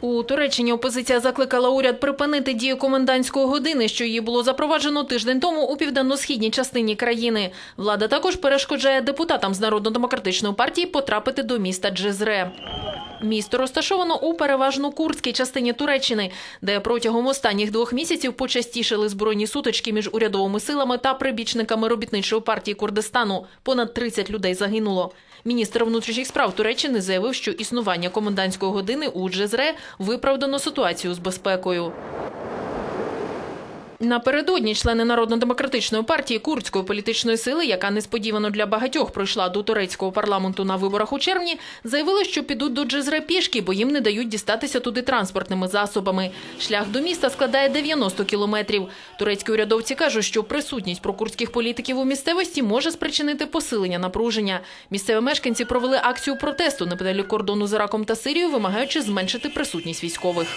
У Туреччині опозиція закликала уряд припинити дію комендантської години, що її було запроваджено тиждень тому у південно-східній частині країни. Влада також перешкоджає депутатам з народно-демократичної партії потрапити до міста Джезре. Місто розташовано у переважно курдській частині Туреччини, де протягом останніх двох місяців почастішили збройні сутички між урядовими силами та прибічниками робітничої партії Курдистану. Понад 30 людей загинуло. Міністр внутрішніх справ Туреччини заявив, що існування комендантської години у Джезре виправдано ситуацію з безпекою. Напередодні члени Народно-демократичної партії курдської політичної сили, яка несподівано для багатьох пройшла до турецького парламенту на виборах у червні, заявили, що підуть до Джезре пішки, бо їм не дають дістатися туди транспортними засобами. Шлях до міста складає 90 кілометрів. Турецькі урядовці кажуть, що присутність прокурдських політиків у місцевості може спричинити посилення напруження. Місцеві мешканці провели акцію протесту неподалік кордону з Іраком та Сирією, вимагаючи зменшити присутність військових.